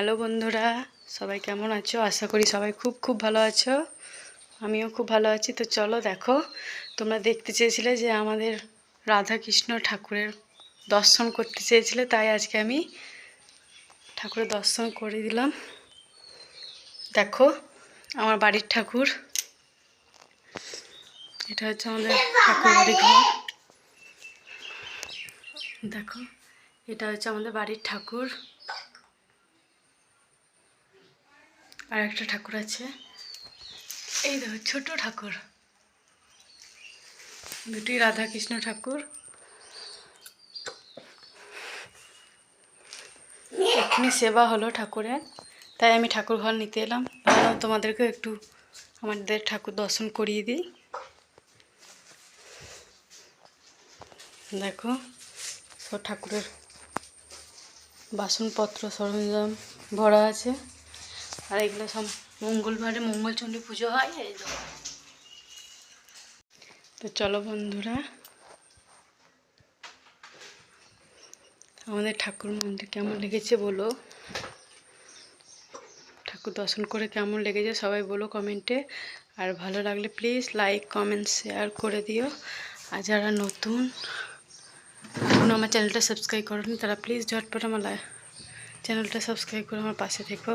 Hello বন্ধুরা, সবাই কেমন আছো? আশা করি সবাই খুব খুব ভালো আছো। আমিও খুব ভালো আছি। তো চলো দেখো, তোমরা দেখতে চেয়েছিলে যে আমাদের রাধা কৃষ্ণ ঠাকুরের দর্শন করতে চেয়েছিলে, তাই আজকে আমি ঠাকুরের দর্শন করে দিলাম। দেখো, আমার বাড়ির ঠাকুর। এটা হচ্ছে আমাদের ঠাকুর বাড়ি ঘর। দেখো, এটা হচ্ছে আমাদের বাড়ির ঠাকুর। আর একটা ঠাকুর আছে। এই দেখো, ছোট ঠাকুর। দুটি রাধা কৃষ্ণ ঠাকুর। এক্ষুনি সেবা হলো ঠাকুরের। তাই আমি ঠাকুর ঘর নিতে এলাম। তোমাদেরকে একটু আমাদের ঠাকুর দর্শন করিয়ে দিই। দেখো, সব ঠাকুরের বাসনপত্র, সরঞ্জাম ভরা আছে। আর এগুলো সব মঙ্গলবারে মঙ্গলচণ্ডী পুজো হয়, এই তো। চলো বন্ধুরা, আমাদের ঠাকুর মন্দির কেমন লেগেছে বলো? ঠাকুর দর্শন করে কেমন লেগেছে সবাই বলো কমেন্টে। আর ভালো লাগলে প্লিজ লাইক কমেন্ট শেয়ার করে দিও। আর যারা নতুন, এখন আমার চ্যানেলটা সাবস্ক্রাইব করেনি, তারা প্লিজ ঝটপট আমার চ্যানেলটা সাবস্ক্রাইব করে আমার পাশে থেকো।